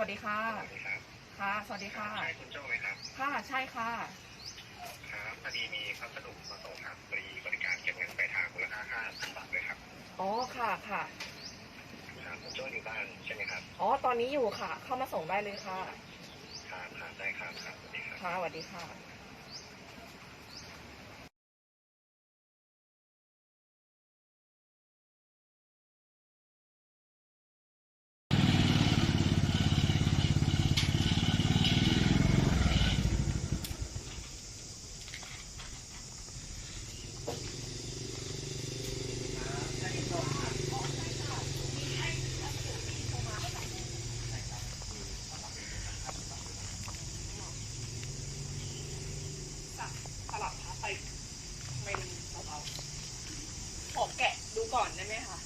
วัสดีค่ะ สวัสดีครับ ค่ะ สวัสดีค่ะ ใช่คุณโจ้ไหมครับ ค่ะ ใช่ค่ะ ครับพอดีมีพัสดุมาส่งครับฟรีบริการเก็บเงินปลายทางมูลค่า5,000บาทด้วยครับ อ๋อ ค่ะ ค่ะ ครับคุณโจ้อยู่บ้านใช่ไหมครับอ๋อ ตอนนี้อยู่ค่ะ เข้ามาส่งได้เลยค่ะ ครับครับได้ครับครับสวัสดีครับ ค่ะสวัสดีค่ะ สลับขาไปเป็นเบาๆขอแกะดูก่อนได้ไหมคะ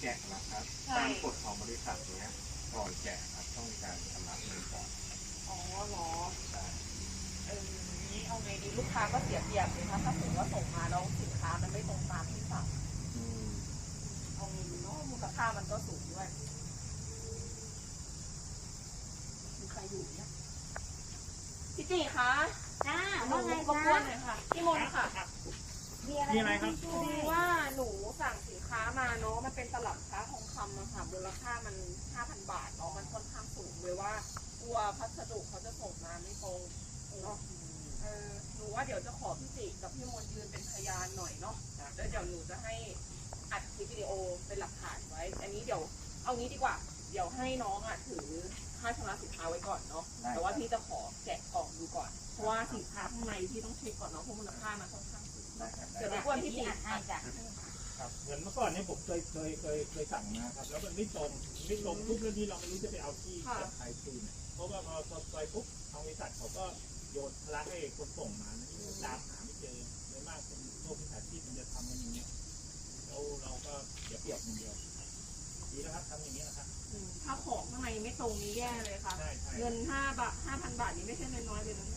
แกะนะครับใช่ ตามกฎของบริษัทเนี้ยก่อนแกะครับต้องมีการชำระเงินก่อนอ๋อเหรอใช่เออนี่เอาไงดีลูกค้าก็เสียเปรียบเลยนะถ้าสมมติว่าส่งมาแล้วสินค้ามันไม่ตรงตามที่สั่งอืมเอาไงดีเนาะมูลค่ามันก็สูงด้วยมีใครอยู่เนี่ยพี่จีคะจ้าหนูว่าไงรบจ้ากวนหน่อยค่ะพี่มนต์ค่ะมีอะไร มีอะไรครับ พอดีว่าหนูสั่งสินค้ามาเนาะ มันเป็นตลับค้าทองคำอะค่ะมูลค่ามัน 5,000 บาทเนาะ มันค่อนข้างสูงเลยว่ากลัวพัสดุเขาจะส่งมาไม่ตรงเนาะเออหนูว่าเดี๋ยวจะขอพี่จิกับพี่มนต์ยืนเป็นพยานหน่อยเนาะแล้วเดี๋ยวหนูจะให้อัดคลิปวิดีโอเป็นหลักฐานไว้ อันนี้เดี๋ยวเอางี้ดีกว่า เดี๋ยวให้น้องอะถือค่าชำระสินค้าไว้ก่อนเนาะ แต่ว่าพี่จะขอแกะกล่องดูก่อน เพราะว่าสินค้าข้างในพี่ต้องเช็คก่อนเนาะเพราะมูลค่ามันค่อนข้างสูงได้ครับ เดี๋ยวรบกวนพี่จิอ่านให้จ้ะครับเหมือนเมื่อก่อนเนี่ยผมเคยเคยเคยเคยสั่งมาครับ แล้วมันไม่ตรงไม่ตรงปุ๊บแล้วนี่เราไม่รู้จะไปเอาที่ค่ะจากใครคืนเพราะว่าพอพอไปปุ๊บทางบริษัทเขาก็โยนภาระให้คนส่งมานะนี่ตามหาไม่เจอโดยมากเป็นพวกมิจฉาชีพมันจะทำกันอย่างเงี้ยแล้วเราก็เสียเปรียบอย่างเดียวดีแล้วครับทำอย่างนี้นะครับอืมถ้าของข้างในไม่ตรงนี้แย่เลยค่ะ ใช่ใช่ เงินห้าบาทห้าพันบาทนี่ไม่ใช่น้อยๆเลยนะ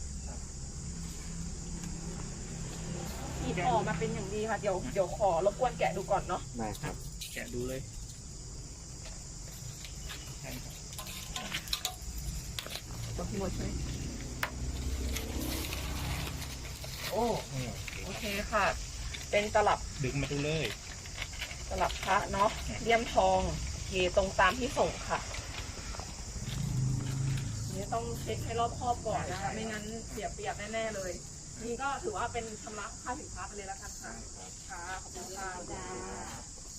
หยิบออกมาเป็นอย่างดีค่ะ เดี๋ยวเดี๋ยวขอรบกวนแกะดูก่อนเนาะได้ครับ แกะดูเลยใช่ครับตัวพี่มดช่วยโอ้โอเคค่ะ เป็นตลับดึงมาดูเลย ตลับพระเนาะเลี่ยมทองโอเคตรงตามที่ส่งค่ะนี่ต้องเช็คให้รอบคอบก่อนนะคะ ไม่งั้นเสียเปรียบแน่ๆเลย นี่ก็ถือว่าเป็นชำระค่าสินค้าไปเลยแล้วกันค่ะค่ะขอบคุณค่ะจ้า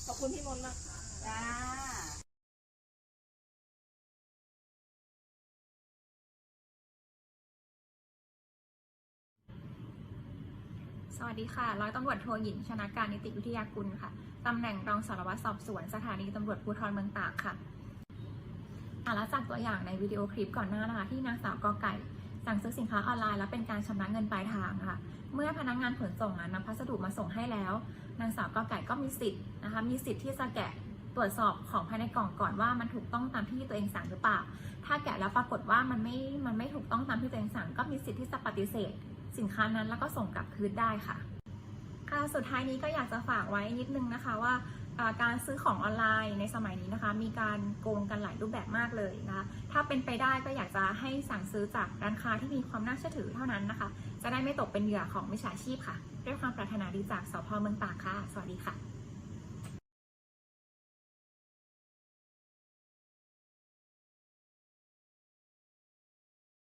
ขอบคุณพี่มนต์นะคะจ้าสวัสดีค่ะ ร้อยตำรวจโทหญิงชนะการนิติวิทยากุลค่ะ ตำแหน่งรองสารวัตรสอบสวนสถานีตำรวจภูธรเมืองตากค่ะ อะแล้วจากตัวอย่างในวิดีโอคลิปก่อนหน้านะคะที่นางสาวกอไก่ สั่งซื้อสินค้าออนไลน์แล้วเป็นการชำระเงินปลายทางค่ะ เมื่อพนักงานขนส่งนำพัสดุมาส่งให้แล้ว นางสาวกอไก่ก็มีสิทธิ์นะคะ มีสิทธิ์ที่จะแกะตรวจสอบของภายในกล่องก่อนว่ามันถูกต้องตามที่ตัวเองสั่งหรือเปล่า ถ้าแกะแล้วปรากฏว่ามันไม่ มันไม่ถูกต้องตามที่ตัวเองสั่ง ก็มีสิทธิ์ที่จะปฏิเสธ สินค้านั้นแล้วก็ส่งกลับคืนได้ค่ะค่ะสุดท้ายนี้ก็อยากจะฝากไว้นิดนึงนะคะว่า การซื้อของออนไลน์ในสมัยนี้นะคะ มีการโกงกันหลายรูปแบบมากเลยนะคะถ้าเป็นไปได้ก็อยากจะให้สั่งซื้อจากร้านค้าที่มีความน่าเชื่อถือเท่านั้นนะคะ จะได้ไม่ตกเป็นเหยื่อของมิจฉาชีพค่ะ ด้วยความปรารถนาดีจากสพเมืองตากค่ะ สวัสดีค่ะ